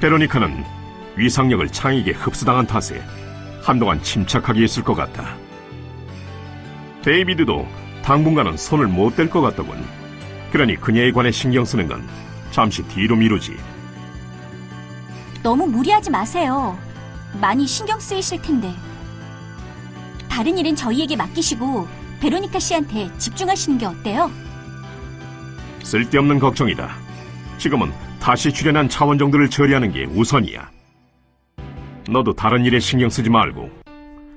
베로니카는 위상력을 창에게 흡수당한 탓에 한동안 침착하게 있을 것 같다. 데이비드도 당분간은 손을 못 댈 것 같더군. 그러니 그녀에 관해 신경 쓰는 건 잠시 뒤로 미루지. 너무 무리하지 마세요. 많이 신경 쓰이실 텐데. 다른 일은 저희에게 맡기시고 베로니카 씨한테 집중하시는 게 어때요? 쓸데없는 걱정이다. 지금은 다시 출연한 차원종들을 처리하는 게 우선이야. 너도 다른 일에 신경 쓰지 말고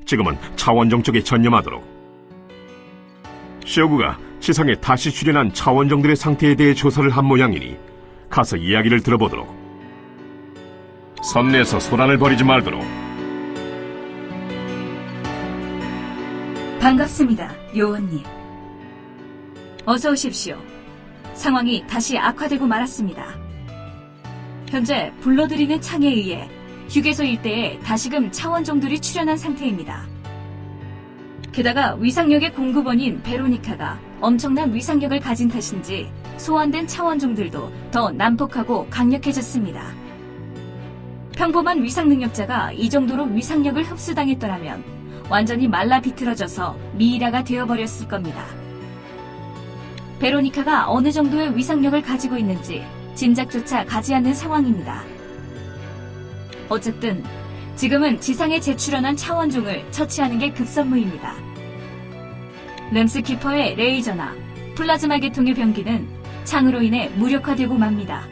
지금은 차원종 쪽에 전념하도록. 시오구가 지상에 다시 출연한 차원종들의 상태에 대해 조사를 한 모양이니 가서 이야기를 들어보도록. 선내에서 소란을 벌이지 말도록. 반갑습니다, 요원님. 어서 오십시오. 상황이 다시 악화되고 말았습니다. 현재 불러들이는 창에 의해 휴게소 일대에 다시금 차원종들이 출현한 상태입니다. 게다가 위상력의 공급원인 베로니카가 엄청난 위상력을 가진 탓인지 소환된 차원종들도 더 난폭하고 강력해졌습니다. 평범한 위상 능력자가 이 정도로 위상력을 흡수당했더라면 완전히 말라 비틀어져서 미이라가 되어버렸을 겁니다. 베로니카가 어느 정도의 위상력을 가지고 있는지 짐작조차 가지 않는 상황입니다. 어쨌든 지금은 지상에 재출현한 차원종을 처치하는 게 급선무입니다. 램스키퍼의 레이저나 플라즈마 계통의 병기는 창으로 인해 무력화되고 맙니다.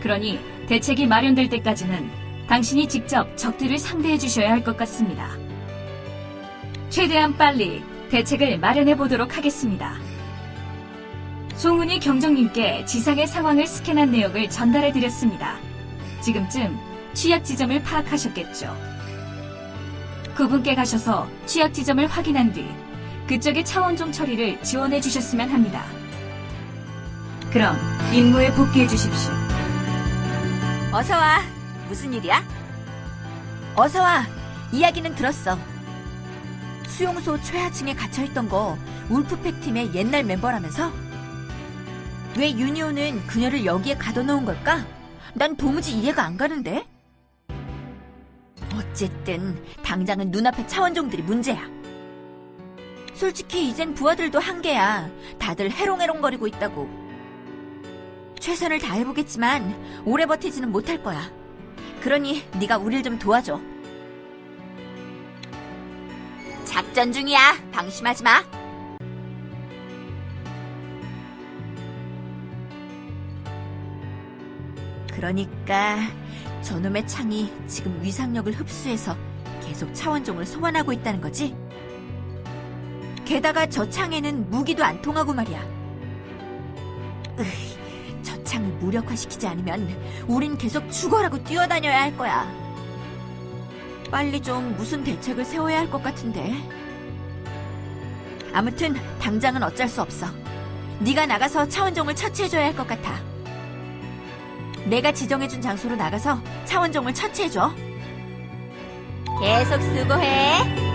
그러니 대책이 마련될 때까지는 당신이 직접 적들을 상대해 주셔야 할 것 같습니다. 최대한 빨리 대책을 마련해 보도록 하겠습니다. 송은이 경정님께 지상의 상황을 스캔한 내역을 전달해 드렸습니다. 지금쯤 취약 지점을 파악하셨겠죠. 그분께 가셔서 취약 지점을 확인한 뒤 그쪽의 차원종 처리를 지원해 주셨으면 합니다. 그럼 임무에 복귀해 주십시오. 어서 와. 무슨 일이야? 어서 와. 이야기는 들었어. 수용소 최하층에 갇혀있던 거 울프팩 팀의 옛날 멤버라면서? 왜 유니온은 그녀를 여기에 가둬놓은 걸까? 난 도무지 이해가 안 가는데? 어쨌든 당장은 눈앞의 차원종들이 문제야. 솔직히 이젠 부하들도 한계야. 다들 해롱해롱거리고 있다고. 최선을 다해보겠지만 오래 버티지는 못할 거야. 그러니 네가 우릴 좀 도와줘. 작전 중이야. 방심하지 마. 그러니까 저놈의 창이 지금 위상력을 흡수해서 계속 차원종을 소환하고 있다는 거지? 게다가 저 창에는 무기도 안 통하고 말이야. 으이, 저 창을 무력화시키지 않으면 우린 계속 죽어라고 뛰어다녀야 할 거야. 빨리 좀 무슨 대책을 세워야 할 것 같은데. 아무튼 당장은 어쩔 수 없어. 네가 나가서 차원종을 처치해줘야 할 것 같아. 내가 지정해준 장소로 나가서 차원종을 처치해줘. 계속 수고해.